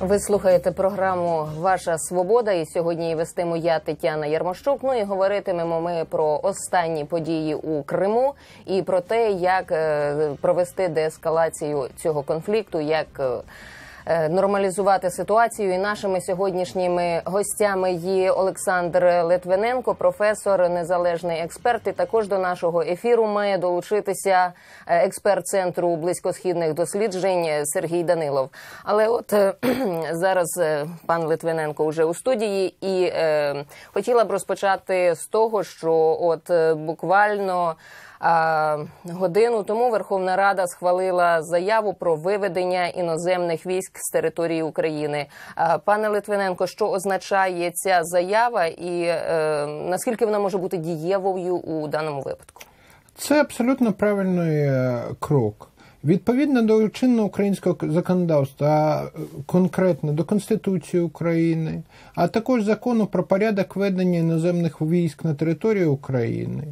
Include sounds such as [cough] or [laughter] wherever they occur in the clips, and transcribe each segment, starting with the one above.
Ви слухаєте програму Ваша Свобода, і сьогодні її вестиму я Тетяна Ярмощук. Ну і говоритимемо ми про останні події у Криму і про те, як е, провести деескалацію цього конфлікту, як е, нормалізувати ситуацію. І нашими сьогоднішніми гостями є Олександр Литвиненко, професор, незалежний експерт. І також до нашого ефіру має долучитися е, експерт центру близькосхідних досліджень Сергій Данилов. Але от е, [clears throat] зараз е, пан Литвиненко вже у студії, і е, хотіла б розпочати з того, що от е, буквально. Годину тому Верховна Рада схвалила заяву про виведення іноземних військ з території України. Пане Литвиненко, що означає ця заява, і е, наскільки вона може бути дієвою у даному випадку? Це абсолютно правильний е, крок. Відповідно до чинного українського законодавства, конкретно до Конституції України, а також закону про порядок ведення іноземних військ на території України,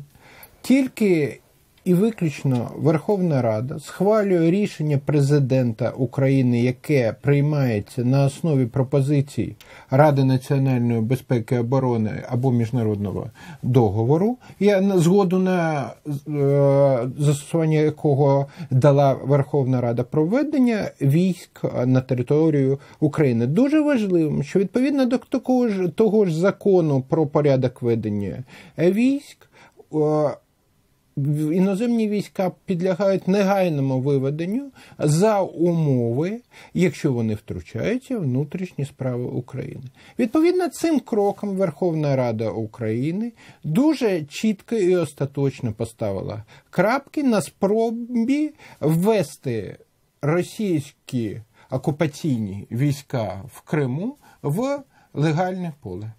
тільки і виключно Верховна Рада схвалює рішення президента України, яке приймається на основі пропозицій Ради національної безпеки і оборони або міжнародного договору, на згоду на е, застосування якого дала Верховна Рада про введення військ на територію України. Дуже важливим, що відповідно до такого ж того ж закону про порядок ведення військ. Іноземні війська підлягають негайному виведенню за умови, якщо вони втручаються в внутрішні справи України. Відповідно, цим кроком Верховна Рада України дуже чітко і остаточно поставила крапки на спробі ввести російські окупаційні війська в Криму в легальне поле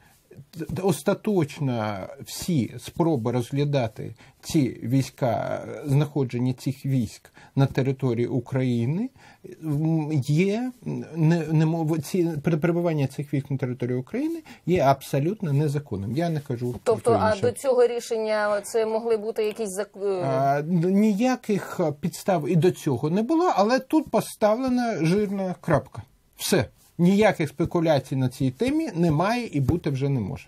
остаточно всі спроби розглядати ці війська, знаходження цих військ на території України є не, не ці перебування цих військ на території України є абсолютно незаконним. Я не кажу тобто, а до цього рішення це могли бути якісь зак... а, ніяких підстав і до цього не було, але тут поставлена жирна крапка. Все. Ніяких спекуляцій на цій темі немає і бути вже не може.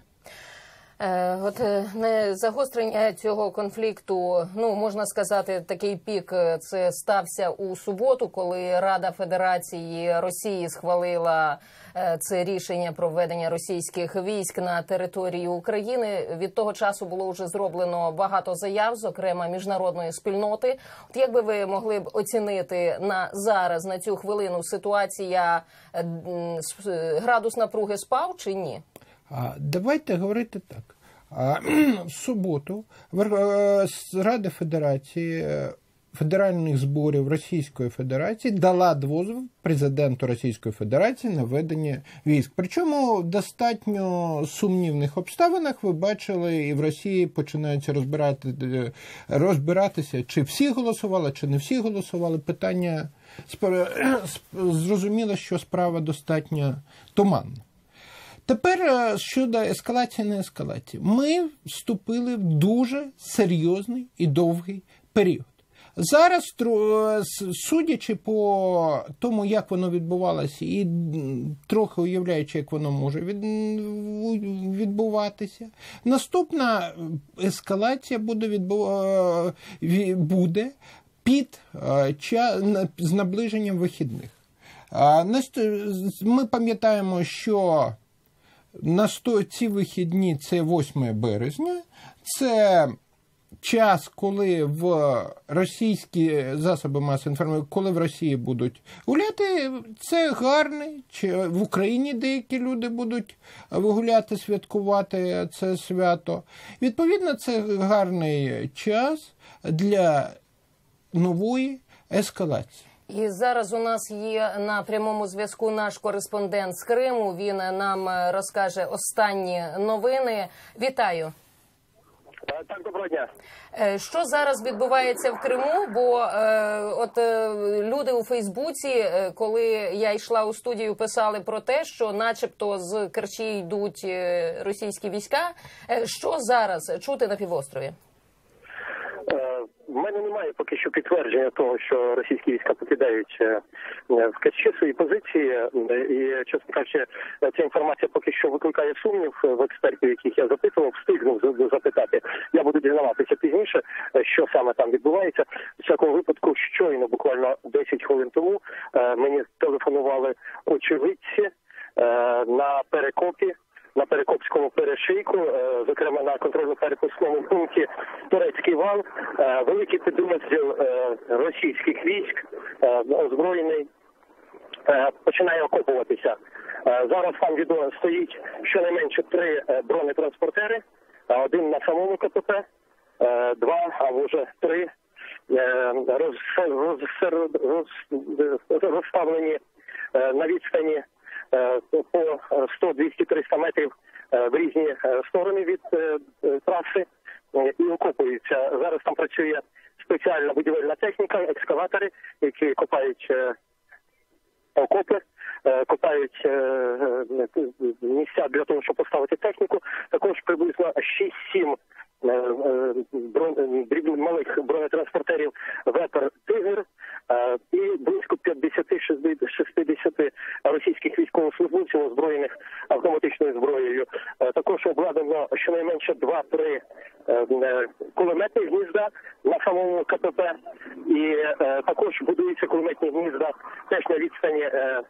Е, от не загострення цього конфлікту, ну можна сказати, такий пік це стався у суботу, коли Рада Федерації Росії схвалила це рішення про введення російських військ на територію України. Від того часу було вже зроблено багато заяв, зокрема міжнародної спільноти. От як ви могли б оцінити на зараз на цю хвилину ситуація градус напруги спав чи ні? Давайте говорити так. [clears throat] В суботу Рада Федерації федеральних зборів Російської Федерації дала дозвіл президенту Російської Федерації на ведення військ. Причому в достатньо сумнівних обставинах ви бачили, і в Росії починаються розбирати розбиратися, чи всі голосували, чи не всі голосували. Питання зрозуміло, що справа достатньо туманна. Тепер щодо ескалації не ескалації, ми вступили в дуже серйозний і довгий період. Зараз, судячи по тому, як воно відбувалося, і трохи уявляючи, як воно може відбуватися, наступна ескалація буде відбу... буде під з наближенням вихідних. Ми пам'ятаємо, що на ці вихідні це 8 березня, це час, коли в російські засоби масової інформації, коли в Росії будуть гуляти, це гарний. Чи в Україні деякі люди будуть гуляти, святкувати це свято. Відповідно, це гарний час для нової ескалації. І зараз у нас є на прямому зв'язку наш кореспондент з Криму. Він нам розкаже останні новини. Вітаю. Так, доброго дня. Що зараз відбувається в Криму? Бо е, от е, люди у Фейсбуці, е, коли я йшла у студію, писали про те, що, начебто, з Керчі йдуть російські війська. Що зараз чути на півострові? В мене немає поки що підтвердження того, що російські війська покидають е, е, в Керчі свої позиції. Е, І чесно кажучи, ця інформація поки що викликає сумнів в експертів, яких я запитував, встигнув за- запитати. Я буду дізнаватися пізніше, що саме там відбувається. В всякому випадку, щойно буквально 10 хвилин тому мені телефонували очевидці на перекопі на Перекопському перешийку, е, зокрема на контрольно-перепускному пункті Турецький вал, е, великий підрозділ е, російських військ е, озброєний е, починає окопуватися. Е, Зараз там відомо стоїть щонайменше три е, бронетранспортери, е, один на самому КПП, е, два, а може три е, роз- роз- роз- розставлені е, на відстані е, по 100, 200, 300 метрів е, в різні е, сторони від е, е, траси е, і окопуються. Зараз там працює спеціальна будівельна техніка, екскаватори, які копають е, окопи, е, копають е, е, місця для того, щоб поставити техніку. Також приблизно 6-7 е, е, брон- малих бронетранспортерів Вепер Тигр е, і близько 50-60 російських військовослужбовців, озброєних автоматичною зброєю. Е, Також обладнано щонайменше 2-3 е, е, кулеметні гнізда на самому КПП, і е, також будуються кулеметні гнізда теж на відстані е,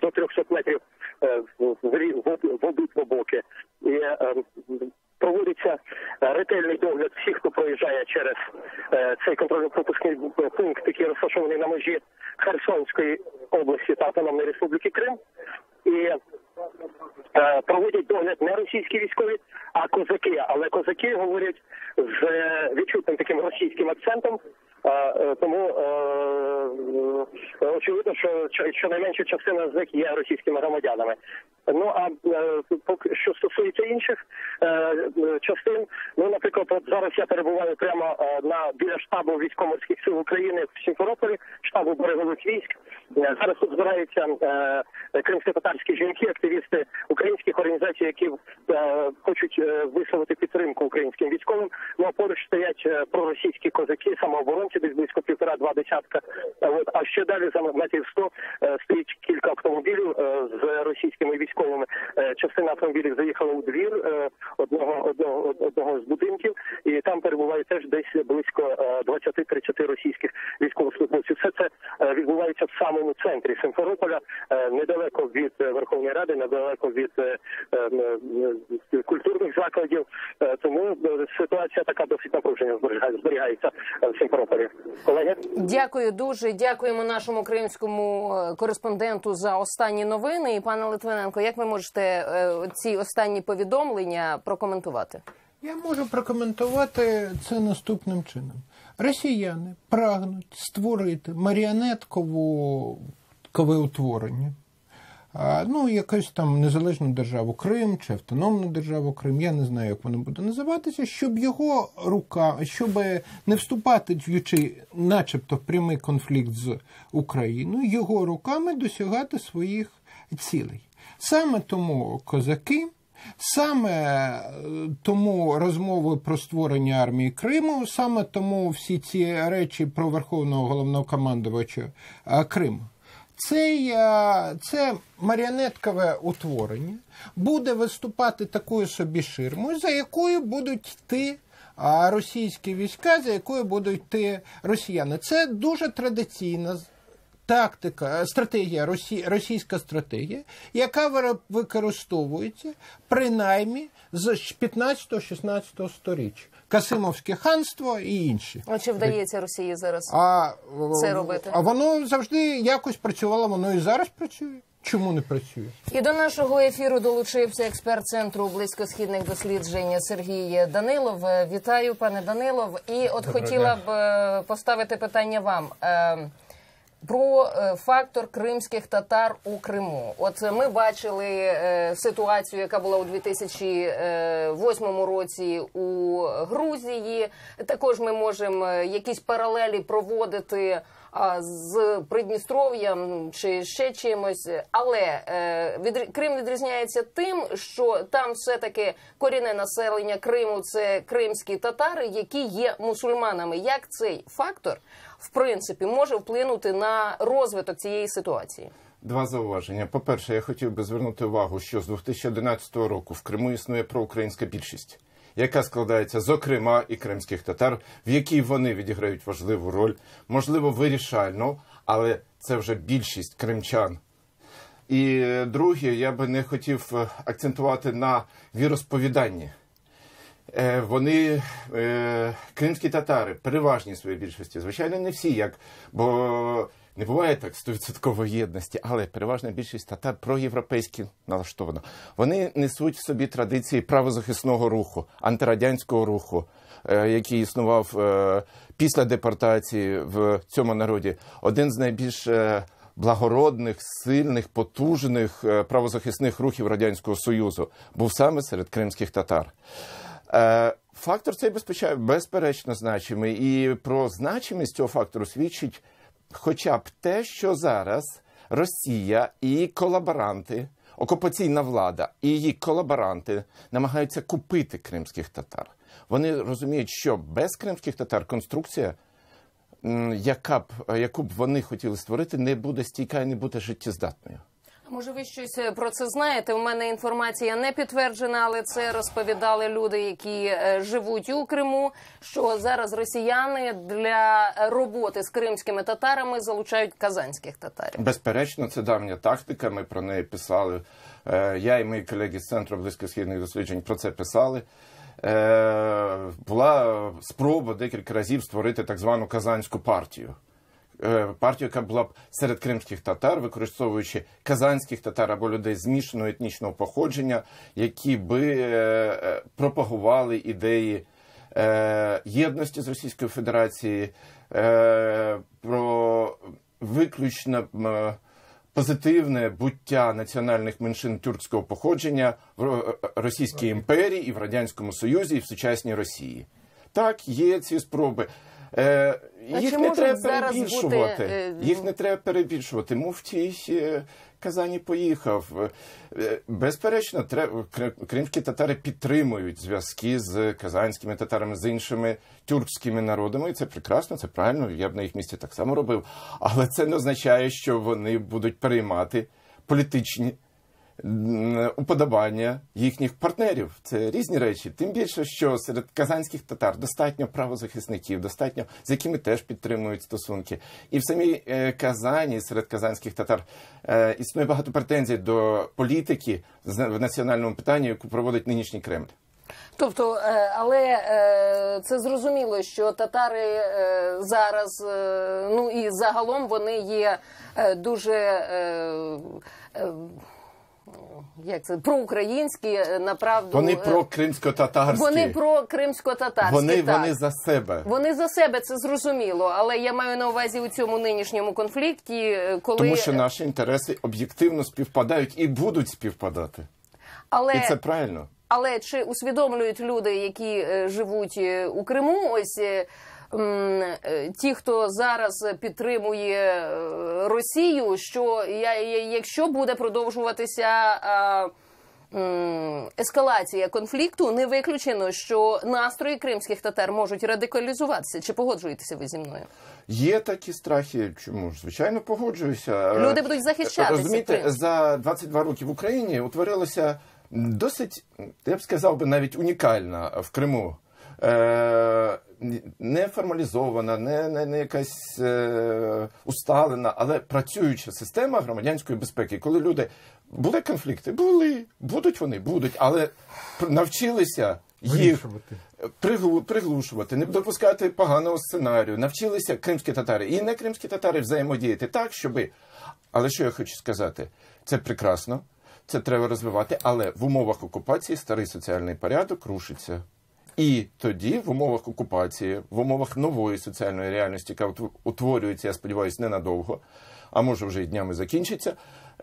до 300 метрів е, в, в, рі- в, в обидва боки. І е, проводиться е, ретельний догляд всіх, хто проїжджає через е, цей контрольно-пропускний пункт, який розташований на межі Херсонської області та Автономної Республіки Крим. І е, проводять догляд не російські військові, а козаки. Але козаки говорять з е, відчутним таким російським акцентом. Е, Тому е, е, очевидно, що- щонайменша частина з них є російськими громадянами. Ну а е, що стосується інших е, частин, ну наприклад, от зараз я перебуваю прямо е, на біля штабу військово-морських сил України в Сімферополі, штабу берегових військ. Зараз тут збираються кримсько-татарські жінки, активісти українських організацій, які хочуть висловити підтримку українським військовим. Ну а поруч стоять проросійські козаки, самооборонці, десь близько півтора-два десятка. От а ще далі за метрів 100 е, стоїть кілька автомобілів з російськими військовими. Е, Частина автомобілів заїхала у двір е, одного одного одного з будинків, і там перебуває теж десь близько е, 20-30 російських відбувається в самому центрі Симферополя, е, недалеко від е, Верховної Ради, недалеко від е, культурних закладів. Тому ситуація така досить напружена зберігає- зберігається в Симферополі. Колеги. Дякую дуже. Дякуємо нашому українському кореспонденту за останні новини. І пане Литвиненко, як ви можете ці останні повідомлення прокоментувати? Я можу прокоментувати це наступним чином. Росіяни прагнуть створити маріонеткову кове утворення. Ну, якусь там незалежну державу Крим чи автономну державу Крим, я не знаю, як воно буде називатися, щоб його рука, щоб не вступати діючи, начебто, в прямий конфлікт з Україною, його руками досягати своїх цілей. Саме тому козаки. Саме е, тому розмови про створення армії Криму, саме тому всі ці речі про верховного головнокомандувача е, Криму. Цей, е, це маріонеткове утворення буде виступати такою собі ширмою, за якою будуть йти російські війська, за якою будуть йти росіяни. Це дуже традиційна тактика, е, стратегія, росі, російська стратегія, яка використовується принаймні з 15-16 сторіччя. Касимовське ханство і інші. А чи вдається Росії зараз? А, Це робити. а воно завжди якось працювало, воно і зараз працює. Чому не працює? І до нашого ефіру долучився експерт центру близькосхідних досліджень Сергій Данилов. Вітаю, пане Данилов. І от хотіла б е, поставити питання вам. Е, Про е, фактор кримських татар у Криму. От ми бачили е, ситуацію, яка була у 2008 році у Грузії. Також ми можемо е, якісь паралелі проводити з Придністров'ям чи ще чимось. Але е, від Крим відрізняється тим, що там все таки корінне населення Криму це кримські татари, які є мусульманами. Як цей фактор в принципі може вплинути на розвиток цієї ситуації? Два зауваження. По-перше, я хотів би звернути увагу, що з 2011 року в Криму існує проукраїнська більшість, яка складається зокрема і кримських татар, в якій вони відіграють важливу роль, можливо, вирішальну, але це вже більшість кримчан. І е, друге, я би не хотів е, акцентувати на віросповіданні. Е, Вони е, кримські татари, переважні своїй більшості, звичайно, не всі, як бо не буває так стовідсоткової єдності, але переважна більшість татар проєвропейські налаштовано. Вони несуть в собі традиції правозахисного руху, антирадянського руху, е, який існував після депортації в цьому народі. Один з найбільш благородних, сильних, потужних правозахисних рухів радянського союзу був саме серед кримських татар. Е, Фактор цей безпеча- безперечно значимий, і про значимість цього фактору свідчить хоча б те, що зараз Росія і колаборанти, окупаційна влада і її колаборанти намагаються купити кримських татар. Вони розуміють, що без кримських татар конструкція, яка б, яку б вони хотіли створити, не буде стійка і не буде життєздатною. Може, ви щось е, про це знаєте? У мене інформація не підтверджена, але це розповідали люди, які е, живуть у Криму. Що зараз росіяни для роботи з кримськими татарами залучають казанських татарів. Безперечно, це давня тактика. Ми про неї писали. Е, Я і мої колеги з центру близькосхідних досліджень про це писали. Була спроба декілька разів створити так звану казанську партію. Е, Партію, яка була б серед кримських татар, використовуючи казанських татар або людей змішаного етнічного походження, які би е, е, пропагували ідеї єдності з Російською Федерацією, про виключно позитивне буття національних меншин тюркського походження в Російській імперії і в Радянському Союзі, і в сучасній Росії. Так, є ці спроби. Е, їх чи не треба перебільшувати. бути, е, Їх не треба перебільшувати. Муфтій е, Казані поїхав. Е, Безперечно, треба кри- кримські татари підтримують зв'язки з казанськими татарами, з іншими тюркськими народами. І це прекрасно, це правильно. Я б на їх місці так само робив. Але це не означає, що вони будуть переймати політичні уподобання їхніх партнерів. Це різні речі. Тим більше, що серед казанських татар достатньо правозахисників, достатньо з якими теж підтримують стосунки. І в самій е, Казані серед казанських татар е, існує багато претензій до політики в національному питанні, яку проводить нинішній Кремль. Тобто, е, але це зрозуміло, що татари зараз, ну і загалом вони є дуже. Як це проукраїнські, е, направду Вони е, про кримсько-татарські. вони про кримсько-татарські. вони, так. вони за себе. Вони за себе це зрозуміло, але я маю на увазі у цьому нинішньому конфлікті, е, коли Тому що наші інтереси об'єктивно співпадають і будуть співпадати. але І це правильно. Але чи усвідомлюють люди, які живуть у Криму, ось ті, хто зараз підтримує е, Росію, що якщо буде продовжуватися ескалація конфлікту, не виключено, що настрої кримських татар можуть радикалізуватися. Чи погоджуєтеся ви зі мною? Є такі страхи. Чому ж? Звичайно, погоджуюся. Люди будуть захищатися, Розумієте, за 22 роки в Україні утворилася досить, я б сказав би, навіть унікальна в Криму. Е, не формалізована, не, не, не якась е, усталена, але працююча система громадянської безпеки. Коли люди були конфлікти, були, будуть вони, будуть, але навчилися їх приглу- приглушувати, не допускати поганого сценарію. Навчилися кримські татари і не кримські татари взаємодіяти так, щоби. Але що я хочу сказати? Це прекрасно, це треба розвивати, але в умовах окупації старий соціальний порядок рушиться. І тоді, в умовах окупації, в умовах нової соціальної реальності, яка утв- утворюється, я сподіваюся, ненадовго, а може вже і днями закінчиться,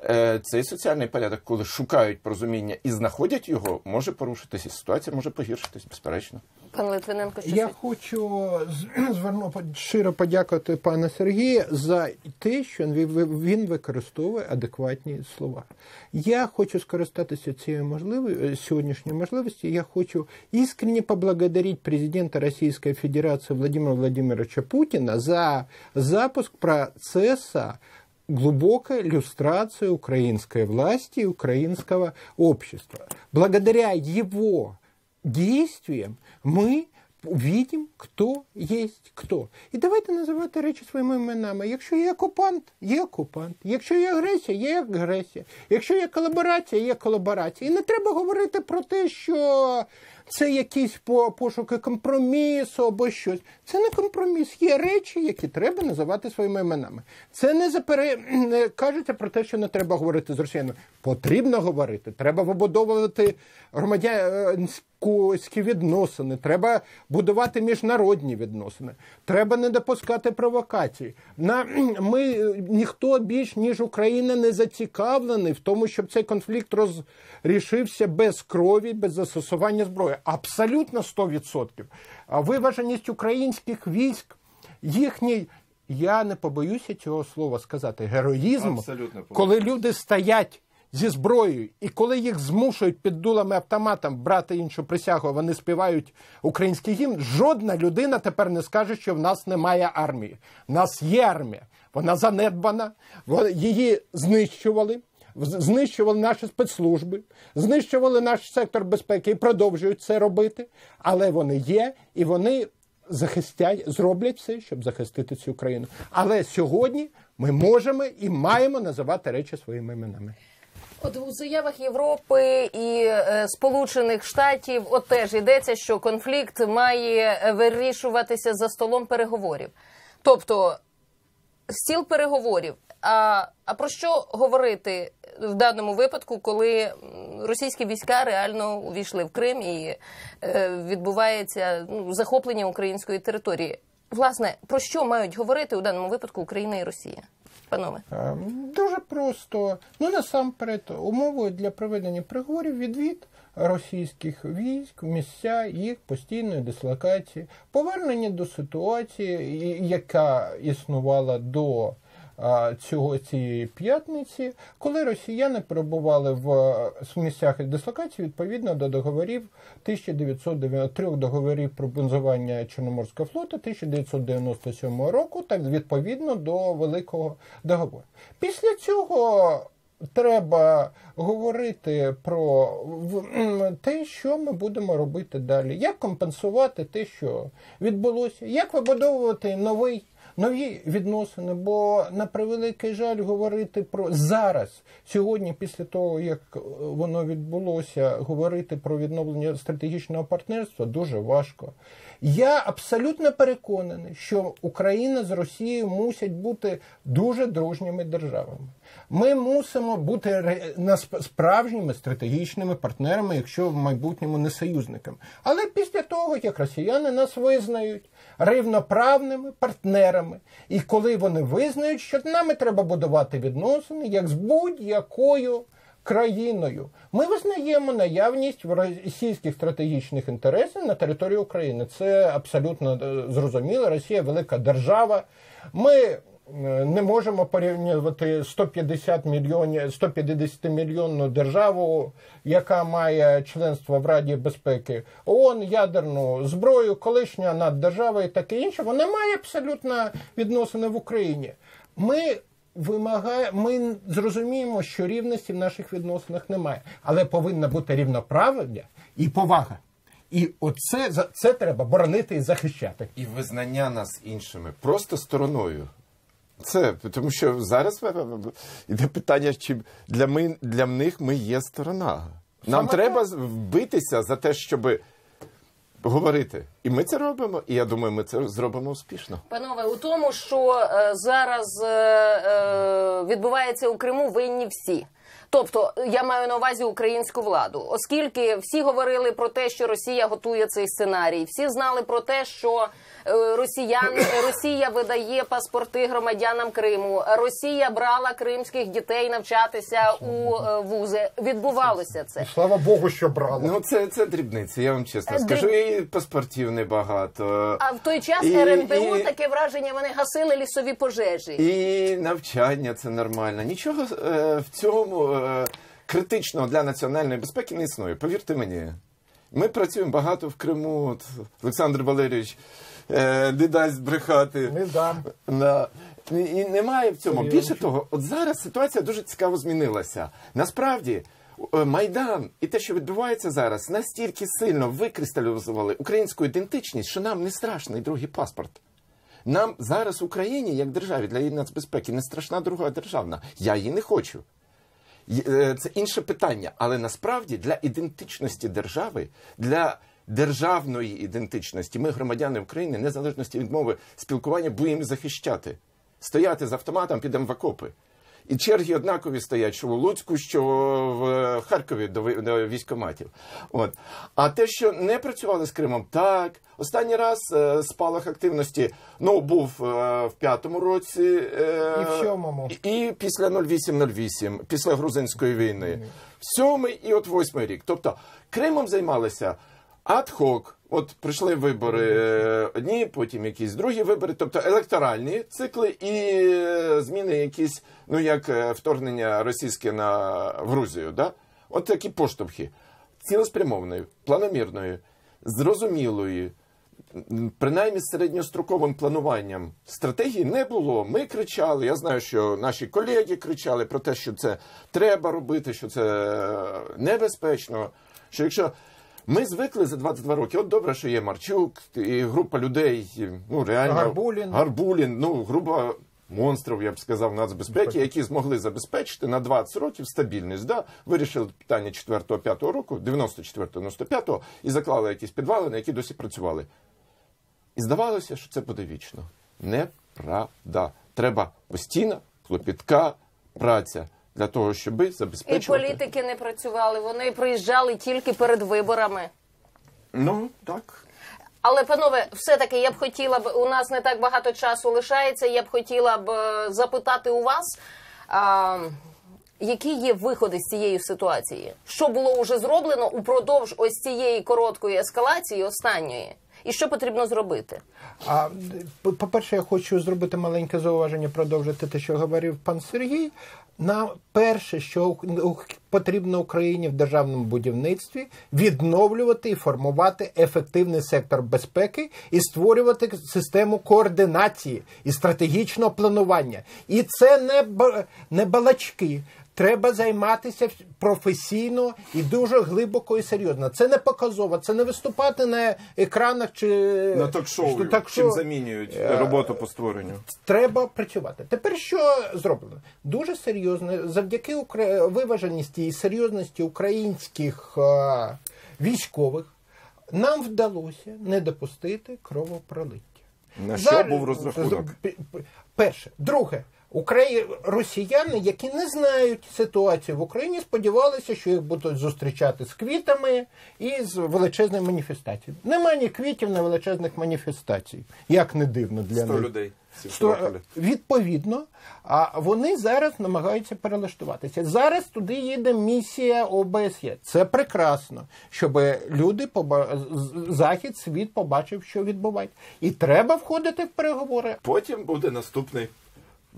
е, цей соціальний порядок, коли шукають порозуміння і знаходять його, може порушитися. Ситуація може погіршитись, безперечно. Пан Литвиненко, що Я це? хочу з- [clears throat] зверну щиро подякувати пана Сергія за те, що він він використовує адекватні слова. Я хочу скористатися цією можливою сьогоднішньою можливістю. Я хочу іскренне поблагодарить президента Російської Федерації Владимира Владимировича Путина за запуск процесса глубокой иллюстрации украинской власти и украинского общества. Благодаря его действиям мы Відім, хто є хто. І давайте називати речі своїми іменами. Якщо є окупант, є окупант. Якщо є агресія, є агресія. Якщо є колаборація, є колаборація. І не треба говорити про те, що це якісь по- пошуки компромісу або щось. Це не компроміс. Є речі, які треба називати своїми іменами. Це не запере... [clears throat] не кажеться про те, що не треба говорити з росіянами. Потрібно говорити. Треба вибудовувати громадянські відносини. Треба будувати міжнародні відносини. Треба не допускати провокацій. На [clears throat] ми ніхто більш ніж Україна не зацікавлений в тому, щоб цей конфлікт розрішився без крові, без застосування зброї. Абсолютно 100%. А виваженість українських військ, їхній. Я не побоюся цього слова сказати. Героїзм, коли люди стоять зі зброєю, і коли їх змушують під дулами автоматом брати іншу присягу, вони співають український гімн. Жодна людина тепер не скаже, що в нас немає армії. В нас є армія. Вона занедбана, її знищували. Знищували наші спецслужби, знищували наш сектор безпеки і продовжують це робити. Але вони є і вони захистять, зроблять все, щоб захистити цю країну. Але сьогодні ми можемо і маємо називати речі своїми іменами. От у заявах Європи і е, Сполучених Штатів от теж йдеться, що конфлікт має вирішуватися за столом переговорів. Тобто стіл переговорів. А, а про що говорити в даному випадку, коли російські війська реально увійшли в Крим і е, відбувається ну, захоплення української території? Власне, про що мають говорити у даному випадку Україна і Росія? Панове. Ем, Дуже просто. Ну насамперед, умовою для проведення переговорів відвід російських військ місця їх постійної дислокації, повернення до ситуації, яка існувала до цього цієї п'ятниці, коли росіяни перебували в е, місцях дислокації відповідно до договорів 1993 договорів про бунзування Чорноморського флоту 1997 року, так відповідно до великого договору. Після цього треба говорити про те, що ми будемо робити далі, як компенсувати те, що відбулося, як вибудовувати новий. Нові відносини, бо на превеликий жаль говорити про зараз, сьогодні, після того як е, воно відбулося, говорити про відновлення стратегічного партнерства дуже важко. Я абсолютно переконаний, що Україна з Росією мусять бути дуже дружніми державами. Ми мусимо бути справжніми стратегічними партнерами, якщо в майбутньому не союзниками. Але після того, як росіяни нас визнають рівноправними партнерами, і коли вони визнають, що нами треба будувати відносини як з будь-якою країною. Ми визнаємо наявність російських стратегічних інтересів на території України. Це абсолютно е, зрозуміло. Росія велика держава. Ми не можемо порівнювати 150 мільйонів 150 мільйонну державу, яка має членство в Раді безпеки ООН, ядерну зброю, колишня наддержава і таке інше. Вона має абсолютно відносини в Україні. Ми вимагає, ми зрозуміємо, що рівності в наших відносинах немає, але повинна бути рівноправлення і повага. І оце це треба боронити і захищати. І визнання нас іншими просто стороною. Це тому, що зараз йде питання, чи для ми для них ми є сторона. Нам Саме треба вбитися за те, щоб говорити. І ми це робимо. І я думаю, ми це зробимо успішно. Панове, у тому, що е, зараз е, е, відбувається у Криму, винні всі. Тобто я маю на увазі українську владу, оскільки всі говорили про те, що Росія готує цей сценарій, всі знали про те, що е, росіян [coughs] Росія видає паспорти громадянам Криму. Росія брала кримських дітей навчатися у е, вузи. Відбувалося це. Слава Богу, що брали. Ну, це, це дрібниці, я вам чесно Е, скажу, дріб- і паспортів небагато. А в той час І- РНБО і- таке враження вони гасили лісові пожежі. І навчання це нормально. Нічого е, в цьому е, критичного для національної безпеки не існує. Повірте мені. Ми працюємо багато в Криму. От Олександр Валерійович е, не дасть брехати. Не дам. Да. І, немає в цьому. Серйозно. Більше того, от зараз ситуація дуже цікаво змінилася. Насправді, е, Майдан і те, що відбувається зараз, настільки сильно викристалізували українську ідентичність, що нам не страшний другий паспорт. Нам зараз в Україні, як державі, для її нацбезпеки, не страшна друга державна. Я її не хочу. Е, Це інше питання. Але насправді для ідентичності держави, для державної ідентичності, ми, громадяни України, незалежності від мови спілкування, будемо захищати. Стояти з автоматом, підемо в окопи. І черги однакові стоять, що в Луцьку, що в Харкові до, військоматів. От. А те, що не працювали з Кримом, так. Останній раз е, спалах активності ну, був е, в п'ятому році. е, І в сьомому. І після 0808, після грузинської війни. Сьомий і от восьмий рік. Тобто Кримом займалися ад-хок. От прийшли вибори е, одні, потім якісь другі вибори, тобто електоральні цикли і е, зміни якісь, ну як е, вторгнення російське на Грузію. Да? От такі поштовхи. Цілеспрямованої, планомірної, зрозумілої, принаймні середньостроковим плануванням стратегії не було. Ми кричали. Я знаю, що наші колеги кричали про те, що це треба робити, що це небезпечно. Що якщо ми звикли за 22 роки, от добре, що є Марчук і група людей, ну реально Гарбулін. Гарбулін, ну група монстрів, я б сказав, нацбезпеки, які змогли забезпечити на 20 років стабільність. Да? Вирішили питання 4-5 року, 94-95 і заклали якісь підвали, на які досі працювали. І здавалося, що це буде вічно. Неправда. Треба постійна, клопітка праця для того, щоб І забезпечувати. політики не працювали. Вони приїжджали тільки перед виборами. Ну, так. Але, панове, все-таки я б хотіла б, у нас не так багато часу лишається. Я б хотіла б е, запитати у вас, а, які є виходи з цієї ситуації? Що було вже зроблено упродовж ось цієї короткої ескалації, останньої? І що потрібно зробити? А по- по-перше, я хочу зробити маленьке зауваження, продовжити те, що говорив пан Сергій. На перше, що потрібно Україні в державному будівництві відновлювати і формувати ефективний сектор безпеки і створювати систему координації і стратегічного планування. І це не, не балачки. Треба займатися професійно і дуже глибоко і серйозно. Це не показово, це не виступати на екранах чи На ток-шоу, що так чим замінюють роботу по створенню. треба працювати. Тепер що зроблено? Дуже серйозно, завдяки укра... виваженості і серйозності українських е, військових нам вдалося не допустити кровопролиття. На що був розрахунок? Перше. Друге. Украї... Росіяни, які не знають ситуацію в Україні, сподівалися, що їх будуть зустрічати з квітами і з величезною маніфестацією. Нема ні квітів, ні величезних маніфестацій. Як не дивно для них. людей. Сто- відповідно, а вони зараз намагаються перелаштуватися. Зараз туди їде місія ОБСЄ. Це прекрасно, щоб люди поба... захід, світ побачив, що відбувається. І треба входити в переговори. Потім буде наступний.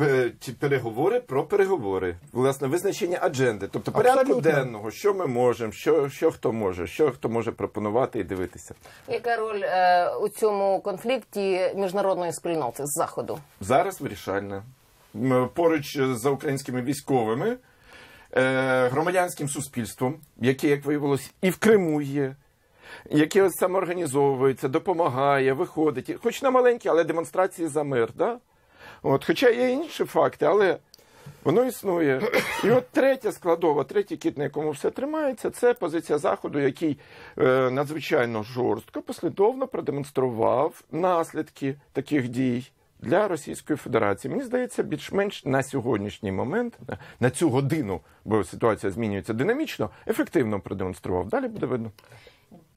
Е, Переговори про переговори, власне, визначення адженди, тобто порядку Абсолютно. денного, що ми можемо, що, що хто може, що хто може пропонувати і дивитися. Яка роль е, у цьому конфлікті міжнародної спільноти з заходу? Зараз вирішальна. Поруч з українськими військовими, е, громадянським суспільством, яке, як виявилось, і в Криму є, яке ось самоорганізовується, допомагає, виходить, хоч на маленькі, але демонстрації за мир. Да? От, хоча є інші факти, але воно існує. І от третя складова, третій кіт, на якому все тримається, це позиція Заходу, який е, надзвичайно жорстко, послідовно продемонстрував наслідки таких дій. для Російської Федерації. Мені здається, більш-менш на сьогоднішній момент, на- цю годину, бо ситуація змінюється динамічно, ефективно продемонстрував. Далі буде видно.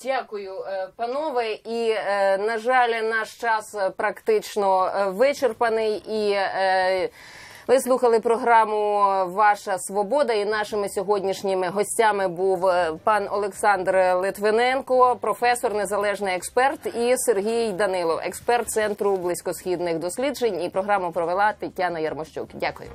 Дякую, е, панове. І е, на жаль, наш час е, практично вичерпаний. І ви слухали програму Ваша Свобода. І нашими сьогоднішніми гостями був пан Олександр Литвиненко, професор, незалежний експерт, і Сергій Данилов, експерт центру близькосхідних досліджень. І програму провела Тетяна Ярмощук. Дякую.